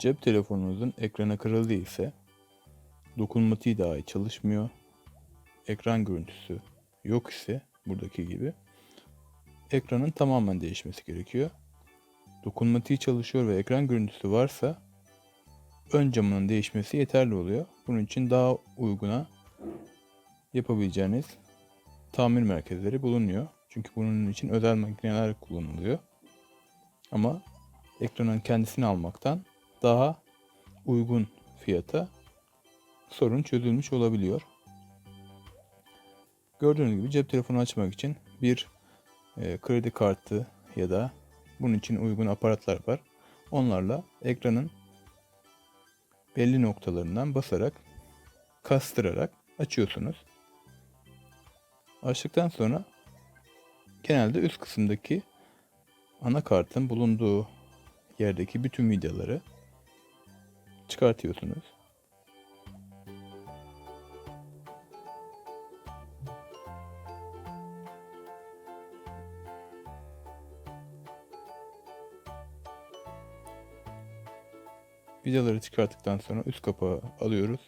Cep telefonunuzun ekranı kırıldı ise dokunmatiği dahi çalışmıyor. Ekran görüntüsü yok ise buradaki gibi ekranın tamamen değişmesi gerekiyor. Dokunmatiği çalışıyor ve ekran görüntüsü varsa ön camının değişmesi yeterli oluyor. Bunun için daha uyguna yapabileceğiniz tamir merkezleri bulunuyor. Çünkü bunun için özel makineler kullanılıyor. Ama ekranın kendisini almaktan daha uygun fiyata sorun çözülmüş olabiliyor. Gördüğünüz gibi cep telefonu açmak için bir e, kredi kartı ya da bunun için uygun aparatlar var. Onlarla ekranın belli noktalarından basarak kastırarak açıyorsunuz. Açtıktan sonra genelde üst kısımdaki anakartın bulunduğu yerdeki bütün vidaları çıkartıyorsunuz. Vidaları çıkarttıktan sonra üst kapağı alıyoruz.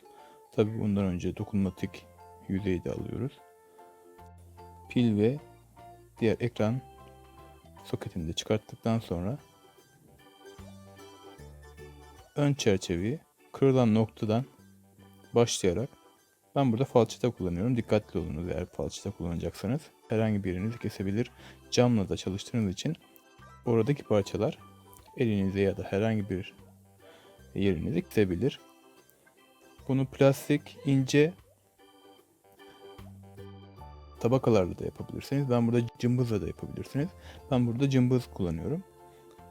Tabi bundan önce dokunmatik yüzeyi de alıyoruz. Pil ve diğer ekran soketini de çıkarttıktan sonra ön çerçeveyi kırılan noktadan başlayarak ben burada falçata kullanıyorum. Dikkatli olunuz eğer falçata kullanacaksanız. Herhangi bir yerinizi kesebilir. Camla da çalıştığınız için oradaki parçalar elinize ya da herhangi bir yerinizi kesebilir. Bunu plastik, ince tabakalarla da yapabilirsiniz. Ben burada cımbızla da yapabilirsiniz. Ben burada cımbız kullanıyorum.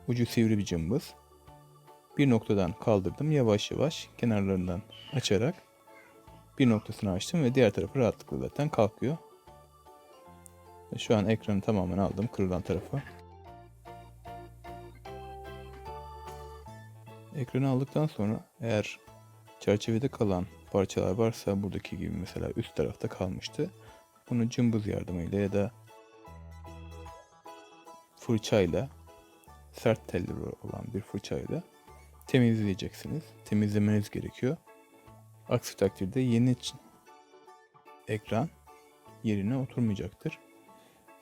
Ucu sivri bir cımbız. Bir noktadan kaldırdım. Yavaş yavaş kenarlarından açarak bir noktasını açtım ve diğer tarafı rahatlıkla zaten kalkıyor. Şu an ekranı tamamen aldım kırılan tarafa. Ekranı aldıktan sonra eğer çerçevede kalan parçalar varsa buradaki gibi mesela üst tarafta kalmıştı. Bunu cımbız yardımıyla ya da fırçayla sert telleri olan bir fırçayla temizleyeceksiniz. Temizlemeniz gerekiyor. Aksi takdirde yeni ekran yerine oturmayacaktır.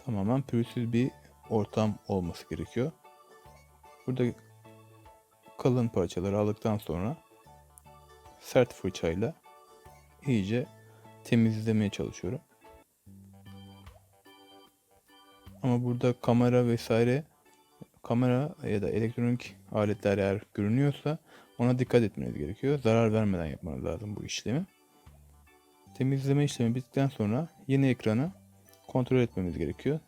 Tamamen pürüzsüz bir ortam olması gerekiyor. Burada kalın parçaları aldıktan sonra sert fırçayla iyice temizlemeye çalışıyorum. Ama burada kamera vesaire kamera ya da elektronik aletler eğer görünüyorsa ona dikkat etmeniz gerekiyor. Zarar vermeden yapmanız lazım bu işlemi. Temizleme işlemi bittikten sonra yeni ekranı kontrol etmemiz gerekiyor.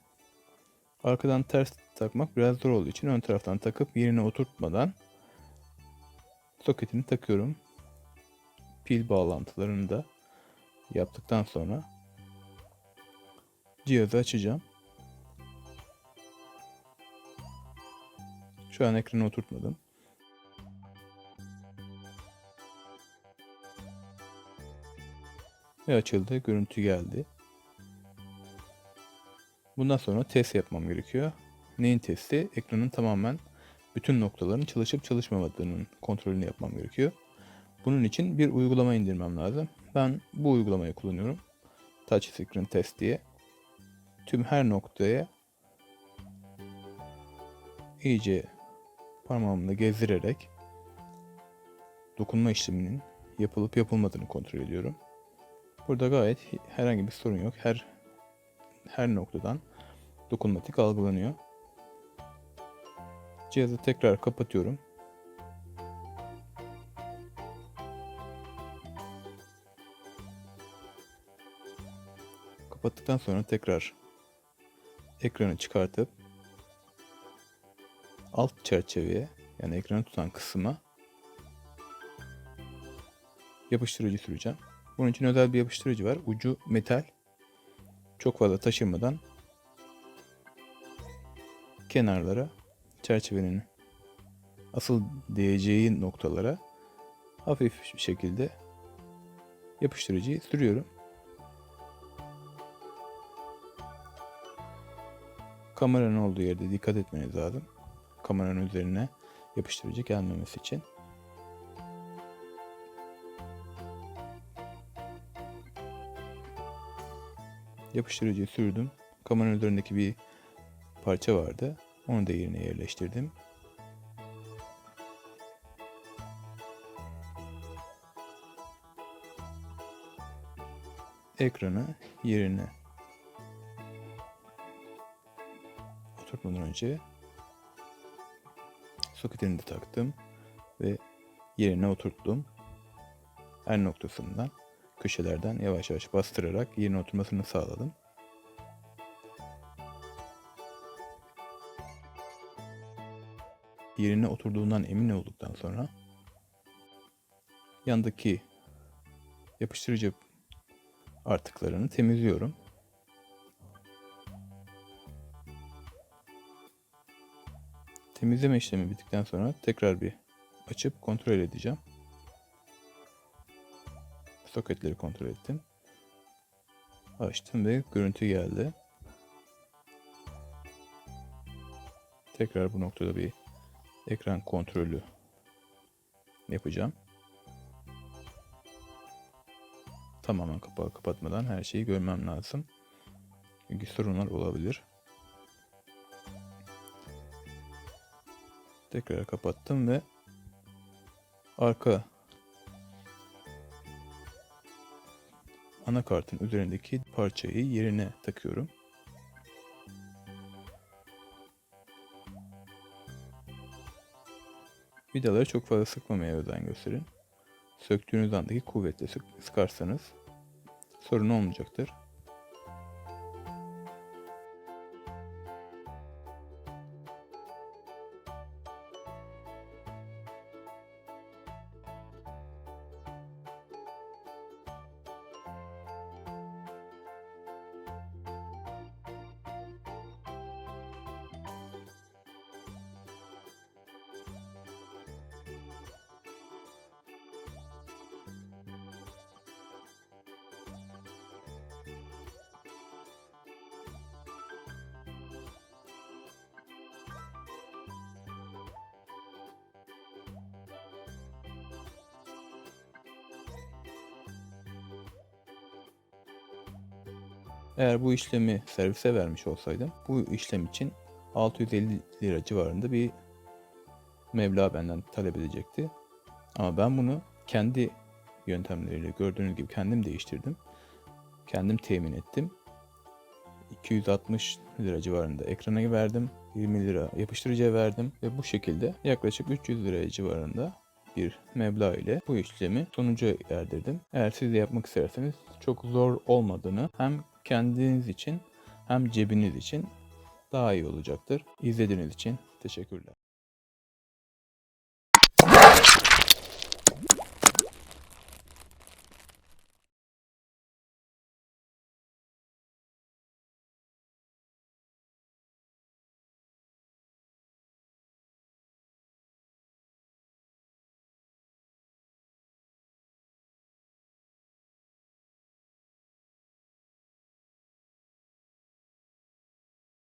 Arkadan ters takmak biraz zor olduğu için ön taraftan takıp yerine oturtmadan soketini takıyorum. Pil bağlantılarını da yaptıktan sonra cihazı açacağım. Şu an ekranı oturtmadım. Ve açıldı. Görüntü geldi. Bundan sonra test yapmam gerekiyor. Neyin testi? Ekranın tamamen bütün noktaların çalışıp çalışmamadığının kontrolünü yapmam gerekiyor. Bunun için bir uygulama indirmem lazım. Ben bu uygulamayı kullanıyorum. Touch Screen Test diye. Tüm her noktaya iyice parmağımla gezdirerek dokunma işleminin yapılıp yapılmadığını kontrol ediyorum. Burada gayet herhangi bir sorun yok. Her her noktadan dokunmatik algılanıyor. Cihazı tekrar kapatıyorum. Kapattıktan sonra tekrar ekranı çıkartıp alt çerçeveye yani ekranı tutan kısma yapıştırıcı süreceğim. Bunun için özel bir yapıştırıcı var. Ucu metal. Çok fazla taşırmadan kenarlara çerçevenin asıl değeceği noktalara hafif bir şekilde yapıştırıcıyı sürüyorum. Kameranın olduğu yerde dikkat etmeniz lazım kameranın üzerine yapıştırıcı gelmemesi için. Yapıştırıcıyı sürdüm. Kameranın üzerindeki bir parça vardı. Onu da yerine yerleştirdim. Ekranı yerine oturtmadan önce soketini de taktım ve yerine oturttum. Her noktasından köşelerden yavaş yavaş bastırarak yerine oturmasını sağladım. Yerine oturduğundan emin olduktan sonra yandaki yapıştırıcı artıklarını temizliyorum. Temizleme işlemi bittikten sonra tekrar bir açıp kontrol edeceğim. Soketleri kontrol ettim. Açtım ve görüntü geldi. Tekrar bu noktada bir ekran kontrolü yapacağım. Tamamen kapağı kapatmadan her şeyi görmem lazım. Çünkü sorunlar olabilir. Tekrar kapattım ve arka anakartın üzerindeki parçayı yerine takıyorum. Vidaları çok fazla sıkmamaya özen gösterin. Söktüğünüz andaki kuvvetle sık, sıkarsanız sorun olmayacaktır. Eğer bu işlemi servise vermiş olsaydım bu işlem için 650 lira civarında bir meblağ benden talep edecekti. Ama ben bunu kendi yöntemleriyle gördüğünüz gibi kendim değiştirdim. Kendim temin ettim. 260 lira civarında ekrana verdim. 20 lira yapıştırıcıya verdim ve bu şekilde yaklaşık 300 lira civarında bir meblağ ile bu işlemi sonuca erdirdim. Eğer siz de yapmak isterseniz çok zor olmadığını hem kendiniz için hem cebiniz için daha iyi olacaktır. İzlediğiniz için teşekkürler.